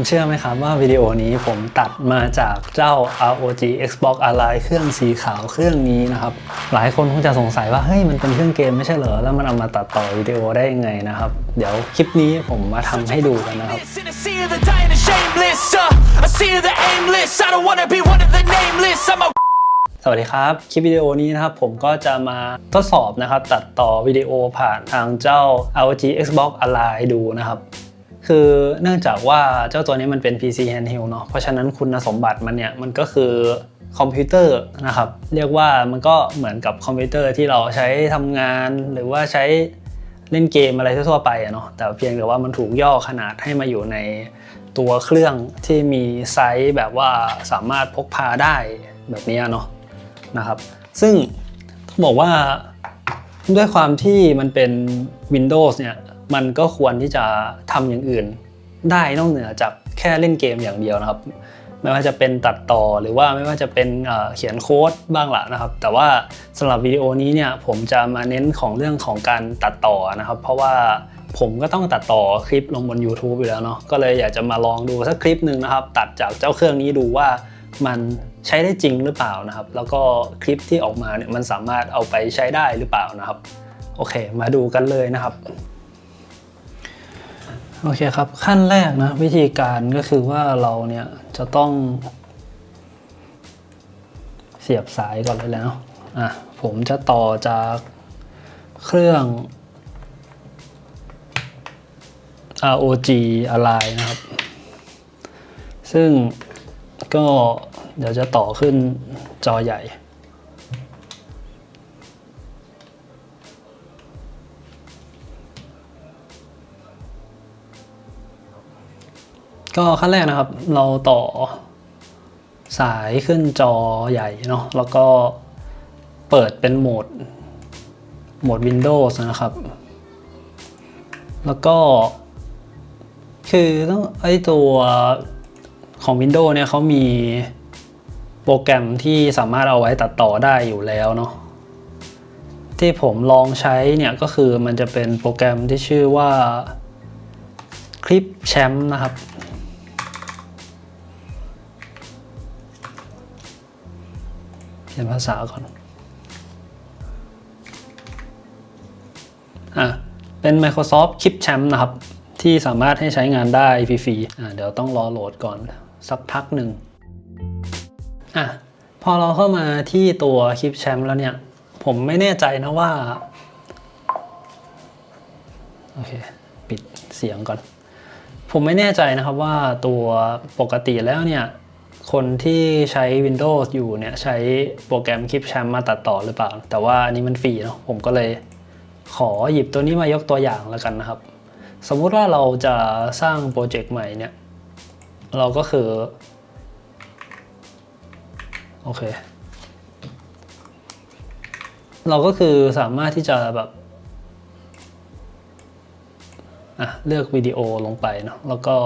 คุณเชื่อไหมครับว่าวิดีโอนี้ผมตัดมาจากเจ้า ROG Xbox Ally เครื่องสีขาวเครื่องนี้นะครับ หลายคนคงจะสงสัยว่าเฮ้ยมันเป็นเครื่องเกมไม่ใช่เหรอ แล้วมันเอามาตัดต่อวิดีโอได้ยังไงนะครับ เดี๋ยวคลิปนี้ผมมาทำให้ดูกันนะครับ In a sea of the dying and shameless, uh, a sea of the aimless. I don't wanna be one of the nameless. I'm a สวัสดีครับ คลิปวิดีโอนี้นะครับผมก็จะมาทดสอบนะครับ ตัดต่อวิดีโอผ่านทางเจ้า ROG Xbox Ally ดูนะครับ คือเนื่องจากว่าเจ้าตัวนี้มันเป็น PC handheld เนาะเพราะฉะนั้นคุณสมบัติมันเนี่ยมันก็คือคอมพิวเตอร์นะครับเรียกว่ามันก็เหมือนกับคอมพิวเตอร์ที่เราใช้ทำงานหรือว่าใช้เล่นเกมอะไรทั่วไปอะเนาะแต่เพียงแต่ว่ามันถูกย่อขนาดให้มาอยู่ในตัวเครื่องที่มีไซส์แบบว่าสามารถพกพาได้แบบนี้เนาะนะครับ ซึ่งต้องบอกว่าด้วยความที่มันเป็น Windows เนี่ย มันก็ควรที่จะทำอย่างอื่น ได้นอกเหนือจากแค่เล่นเกมอย่างเดียวนะครับ ไม่ว่าจะเป็นตัดต่อหรือว่าไม่ว่าจะเป็นเขียนโค้ดบ้างละนะครับ แต่ว่าสำหรับวิดีโอนี้เนี่ยผมจะมาเน้นของเรื่องของการตัดต่อนะครับ เพราะว่าผมก็ต้องตัดต่อคลิปลงบน YouTube อยู่แล้วเนาะก็เลยอยากจะมาลองดูสักคลิปหนึ่งนะครับ ตัดจากเจ้าเครื่องนี้ดูว่ามันใช้ได้จริงหรือเปล่านะครับ แล้วก็คลิปที่ออกมาเนี่ยมันสามารถเอาไปใช้ได้หรือเปล่านะครับ โอเค มาดูกันเลยนะครับ โอเคครับ ขั้นแรกนะวิธีการก็คือว่าเราเนี่ยจะต้อง เสียบสายก่อนเลยแล้วอะผมจะต่อจากเครื่อง ROG Ally นะครับ ซึ่งก็เดี๋ยวจะต่อขึ้นจอใหญ่ ก็ขั้นแรกนะครับ เราต่อสายขึ้นจอใหญ่เนาะแล้วก็เปิดเป็นโหมดโหมด Windows นะครับ แล้วก็ คือต้องไอตัวของ Windows เนี่ยเขามีโปรแกรมที่สามารถเอาไว้ตัดต่อได้อยู่แล้วเนาะที่ผมลองใช้เนี่ยก็คือมันจะเป็นโปรแกรมที่ชื่อว่าคลิปแชมป์นะครับ ขียนภาษาก่อน อะ เป็น Microsoft Clip Champ นะครับ ที่สามารถให้ใช้งานได้ฟรีๆ อะ เดี๋ยวต้องรอโหลดก่อน สักพักหนึ่ง อะ พอเราเข้ามาที่ตัว Clip Champ แล้วเนี่ย ผมไม่แน่ใจนะว่า โอเค ปิดเสียงก่อน ผมไม่แน่ใจนะครับว่าตัวปกติแล้วเนี่ย คนที่ใช้ Windows อยู่เนี่ยใช้โปรแกรม Clip Champ มาตัดต่อหรือเปล่า แต่ว่าอันนี้มันฟรีเนาะผมก็เลยขอหยิบตัวนี้มายกตัวอย่างแล้วกันนะครับ สมมุติว่าเราจะสร้างโปรเจกต์ใหม่เนี่ย เราก็คือ โอเค เราก็คือสามารถที่จะแบบอะเลือกวิดีโอลงไปเนาะแล้วก็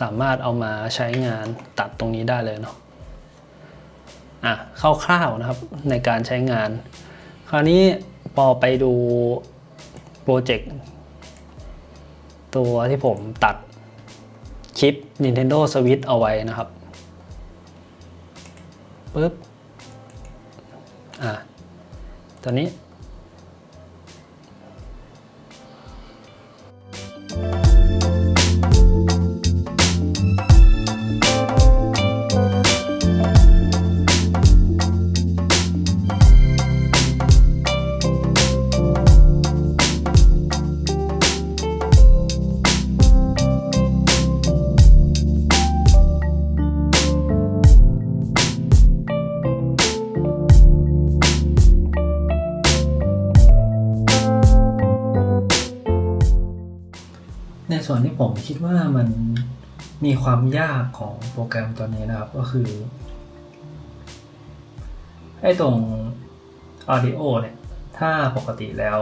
สามารถเอามาใช้งานตัดตรงนี้ได้เลยเนาะอะคร่าวๆนะครับในการใช้งาน คราวนี้พอไปดูโปรเจกต์ตัวที่ผมตัดคลิป Nintendo Switch เอาไว้นะครับปึ๊บอะตัวนี้ ส่วนที่ผมคิดว่ามันมีความยากของโปรแกรมตัวนี้นะครับก็คือไอ้ตรง Audio เนี่ย ถ้าปกติแล้ว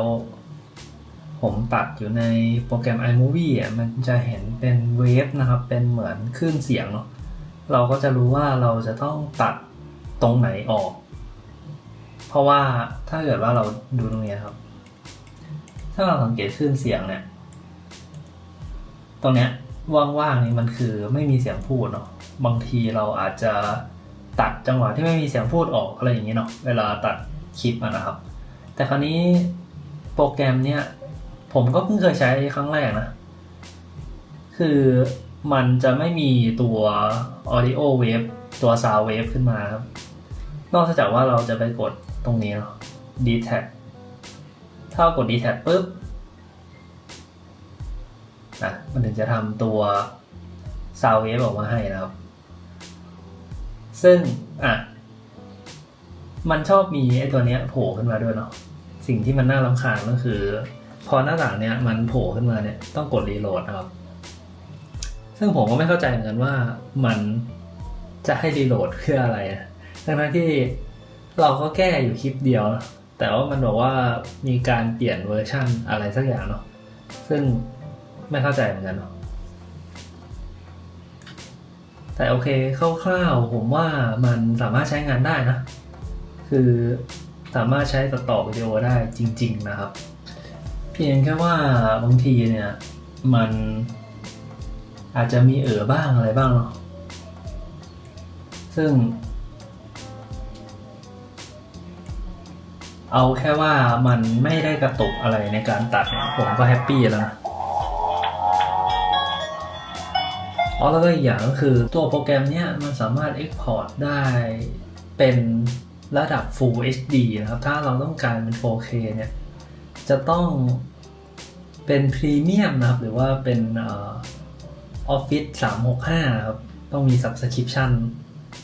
ผมตัดอยู่ในโปรแกรม iMovie อะมันจะเห็นเป็นเวฟนะครับ เป็นเหมือนคลื่นเสียงเนาะเราก็จะรู้ว่าเราจะต้องตัดตรงไหนออก เพราะว่าถ้าเกิดว่าเราดูตรงนี้ครับ ถ้าเราสังเกตคลื่นเสียงเนี่ย รงเนี้ยว่างๆนี่มันคือไม่มีเสียงพูดเนาะบางทีเราอาจจะตัดจังหวะที่ไม่มีเสียงพูดออกอะไรอย่างนี้เนาะเวลาตัดคลิปะนะครับ แต่คราวนี้โปรแกรมเนี้ยผมก็เพิ่งเคยใช้ครั้งแรกนะ คือมันจะไม่มีตัว audio wave ตัว sound wave ขึ้นมาครับ นอกจากว่าเราจะไปกดตรงนี้เนาะ d t a g ถ้ากด d t a g ปุ๊บ นะมันถึงจะทำตัว sound wave ออกมาให้นะครับ ซึ่งอะมันชอบมีไอ้ตัวเนี้ยโผล่ขึ้นมาด้วยเนาะสิ่งที่มันน่ารำคาญก็คือ พอหน้าต่างเนี้ยมันโผล่ขึ้นมาเนี่ยต้องกดรีโหลดนะครับ ซึ่งผมก็ไม่เข้าใจเหมือนกันว่ามันจะให้รีโหลดเพื่ออะไรนะทั้งที่เราก็แก้อยู่คลิปเดียวนะแต่ว่ามันบอกว่ามีการเปลี่ยนเวอร์ชั่นอะไรสักอย่างเนาะซึ่ง ไม่เข้าใจเหมือนกันแต่โอเคคร่าวๆผมว่ามันสามารถใช้งานได้นะ คือสามารถใช้ตัดต่อวิดีโอได้จริง ๆ นะครับ เพียงแค่ว่าบางทีเนี่ยมันอาจจะมีเอ๋อบ้างอะไรบ้างเนาะซึ่ง เอาแค่ว่ามันไม่ได้กระตุกอะไรในการตัดเนี่ยผมก็แฮปปี้แล้วนะ อ๋อแล้วก็อีกอย่างก็คือตัวโปรแกรมเนี้ยมันสามารถ Export ได้เป็นระดับ Full HD นะครับ ถ้าเราต้องการเป็น 4K เนี่ย จะต้องเป็นพรีเมียมนะครับ หรือว่าเป็นออฟฟิศ365 ครับ ต้องมี Subscription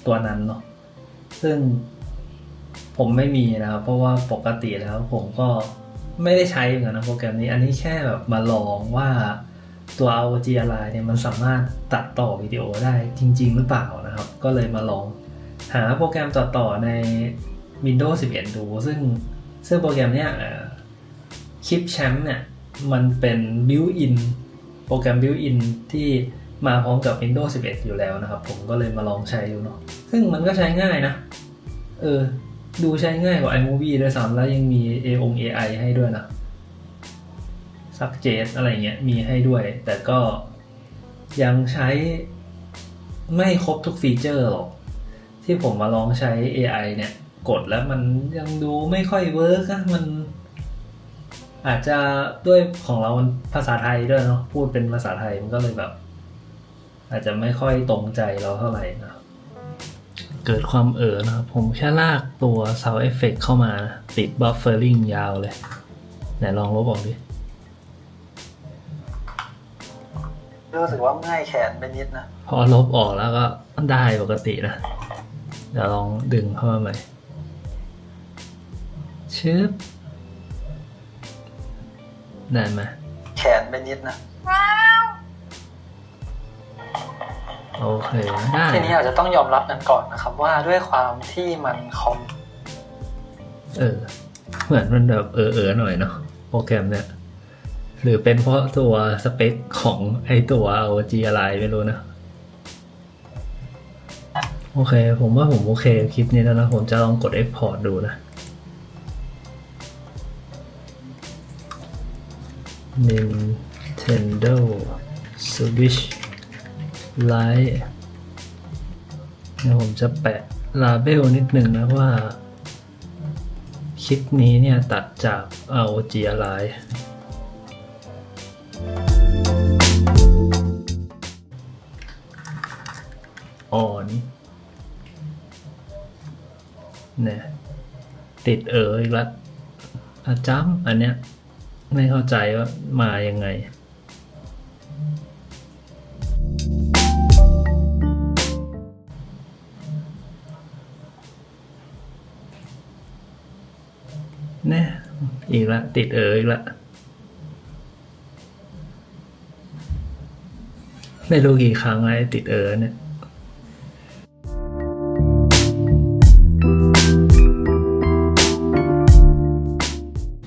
ตัวนั้นเนาะซึ่งผมไม่มีนะครับ เพราะว่าปกติแล้วผมก็ไม่ได้ใช้เหมือนกันนะโปรแกรมนี้ อันนี้แค่แบบมาลองว่า ตัว ROG Ally เนี่ยมันสามารถตัดต่อวิดีโอได้จริง ๆ หรือเปล่านะครับ ก็เลยมาลองหาโปรแกรมตัดต่อใน Windows 11 ดู ซึ่งซึ่งโปรแกรมเนี้ยคลิปแชมป์เนี่ยมันเป็น built-in โปรแกรม built-in ที่มาพร้อมกับ Windows 11 อยู่แล้วนะครับ ผมก็เลยมาลองใช้ดูเนาะซึ่งมันก็ใช้ง่ายนะ เออ ดูใช้ง่ายกว่า iMovie ด้วยซ้ำแล้วยังมี A อง AI ให้ด้วยนะ Suggest อะไรเงี้ยมีให้ด้วย แต่ก็ยังใช้ไม่ครบทุกฟีเจอร์หรอก ที่ผมมาลองใช้ AI เนี่ย กดแล้วมันยังดูไม่ค่อยเวิร์กอะมันอาจจะด้วยของเรามันภาษาไทยด้วยเนาะพูดเป็นภาษาไทยมันก็เลยแบบ อาจจะไม่ค่อยตรงใจเราเท่าไหร่นะเกิดความเอ๋อนะครับ ผมแค่ลากตัว Sound Effect เข้ามา ติด Buffering ยาวเลย ไหนลองลบออกดิ รู้สึกว่าเมื่อยแขนไปนิดนะ พอลบออกแล้วก็ได้ปกตินะ เดี๋ยวลองดึงเข้ามาใหม่ชึบได้ไหมแขนไปนิดนะ โอเคได้ทีนี้อาจจะต้องยอมรับกันก่อนนะครับว่าด้วยความที่มันคอม เออ เหมือนมันแบบเออเออหน่อยเนาะโปรแกรมเนี่ย หรือเป็นเพราะตัวสเปคของไอตัว ROG อะไรไม่รู้นะ โอเค ผมว่าผมโอเคคลิปนี้แล้วนะ ผมจะลองกด Export ดูนะ Nintendo Switch Lite เดี๋ยวผมจะแปะลาเบลนิดหนึ่งนะว่า คลิปนี้เนี่ยตัดจาก ROG Ally อ่ เนี่ยติดเอออีกแล้วอาจ้ำอันเนี้ยไม่เข้าใจว่ามายังไง แน่อีกละ ติดเอออีกละ ไม่รู้กี่ครั้งแล้วไอ้ติดเออเนี่ย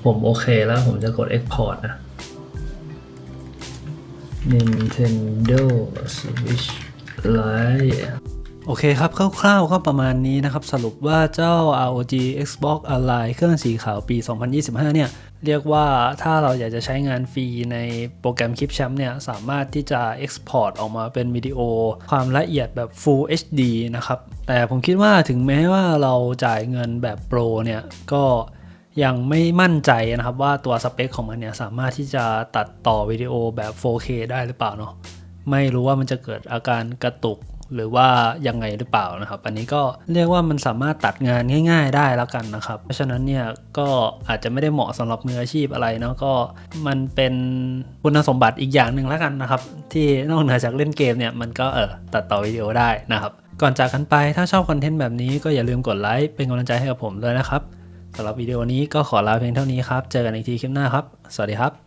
ผมโอเคแล้วผมจะกด Export นะ Nintendo Switch Lite โอเคครับ คร่าวๆก็ประมาณนี้นะครับ สรุปว่าเจ้า ROG Xbox Ally เครื่องสีขาวปี 2025 เนี่ย เรียกว่าถ้าเราอยากจะใช้งานฟรีในโปรแกรม Clipchamp เนี่ย สามารถที่จะ Export ออกมาเป็นวิดีโอ ความละเอียดแบบ Full HD นะครับ แต่ผมคิดว่าถึงแม้ว่าเราจ่ายเงินแบบโปรเนี่ย ก็ ยังไม่มั่นใจนะครับว่าตัวสเปคของมันเนี่ยสามารถที่จะตัดต่อวิดีโอแบบ 4K ได้หรือเปล่าเนาะไม่รู้ว่ามันจะเกิดอาการกระตุกหรือว่ายังไงหรือเปล่านะครับ อันนี้ก็เรียกว่ามันสามารถตัดงานง่าย ๆ ได้แล้วกันนะครับ เพราะฉะนั้นเนี่ยก็อาจจะไม่ได้เหมาะสำหรับมืออาชีพอะไรเนาะก็มันเป็นคุณสมบัติอีกอย่างหนึ่งแล้วกันนะครับ ที่นอกเหนือจากเล่นเกมเนี่ยมันก็เออตัดต่อวิดีโอได้นะครับ ก่อนจากกันไปถ้าชอบคอนเทนต์แบบนี้ก็อย่าลืมกดไลค์เป็นกำลังใจให้กับผมด้วยนะครับ สำหรับวิดีโอนี้ก็ขอลาเพียงเท่านี้ครับ เจอกันอีกทีคลิปหน้าครับ สวัสดีครับ